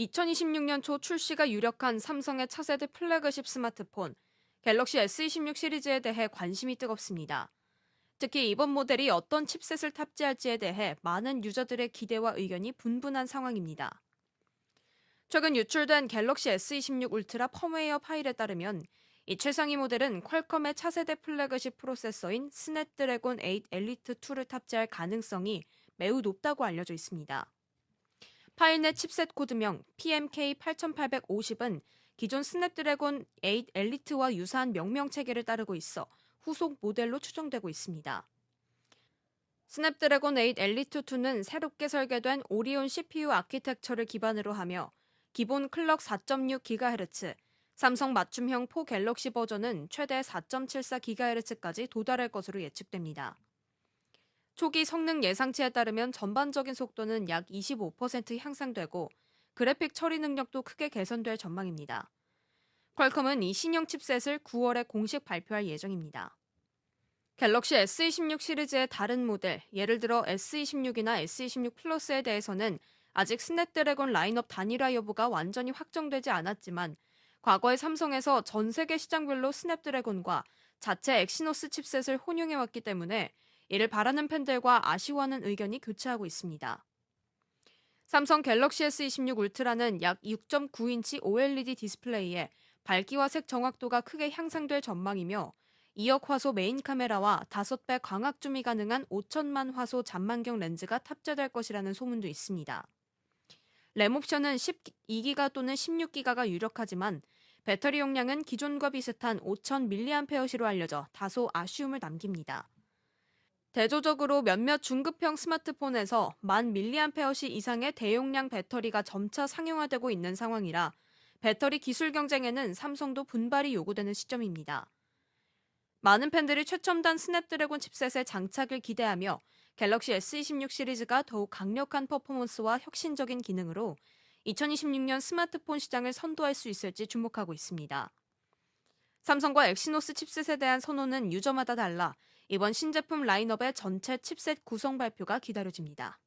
2026년 초 출시가 유력한 삼성의 차세대 플래그십 스마트폰 갤럭시 S26 시리즈에 대해 관심이 뜨겁습니다. 특히 이번 모델이 어떤 칩셋을 탑재할지에 대해 많은 유저들의 기대와 의견이 분분한 상황입니다. 최근 유출된 갤럭시 S26 울트라 펌웨어 파일에 따르면 이 최상위 모델은 퀄컴의 차세대 플래그십 프로세서인 스냅드래곤 8 엘리트 2를 탑재할 가능성이 매우 높다고 알려져 있습니다. 파일 내 칩셋 코드명 PMK8850은 기존 스냅드래곤 8 엘리트와 유사한 명명 체계를 따르고 있어 후속 모델로 추정되고 있습니다. 스냅드래곤 8 엘리트 2는 새롭게 설계된 오리온 CPU 아키텍처를 기반으로 하며 기본 클럭 4.6GHz, 삼성 맞춤형 4 갤럭시 버전은 최대 4.74GHz까지 도달할 것으로 예측됩니다. 초기 성능 예상치에 따르면 전반적인 속도는 약 25% 향상되고 그래픽 처리 능력도 크게 개선될 전망입니다. 퀄컴은 이 신형 칩셋을 9월에 공식 발표할 예정입니다. 갤럭시 S26 시리즈의 다른 모델, 예를 들어 S26이나 S26 플러스에 대해서는 아직 스냅드래곤 라인업 단일화 여부가 완전히 확정되지 않았지만 과거에 삼성에서 전 세계 시장별로 스냅드래곤과 자체 엑시노스 칩셋을 혼용해왔기 때문에 이를 바라는 팬들과 아쉬워하는 의견이 교차하고 있습니다. 삼성 갤럭시 S26 울트라는 약 6.9인치 OLED 디스플레이에 밝기와 색 정확도가 크게 향상될 전망이며 2억 화소 메인 카메라와 5배 광학 줌이 가능한 5천만 화소 잔망경 렌즈가 탑재될 것이라는 소문도 있습니다. 램 옵션은 12기가 또는 16기가가 유력하지만 배터리 용량은 기존과 비슷한 5000mAh로 알려져 다소 아쉬움을 남깁니다. 대조적으로 몇몇 중급형 스마트폰에서 만 mAh 이상의 대용량 배터리가 점차 상용화되고 있는 상황이라 배터리 기술 경쟁에는 삼성도 분발이 요구되는 시점입니다. 많은 팬들이 최첨단 스냅드래곤 칩셋의 장착을 기대하며 갤럭시 S26 시리즈가 더욱 강력한 퍼포먼스와 혁신적인 기능으로 2026년 스마트폰 시장을 선도할 수 있을지 주목하고 있습니다. 삼성과 엑시노스 칩셋에 대한 선호는 유저마다 달라 이번 신제품 라인업의 전체 칩셋 구성 발표가 기다려집니다.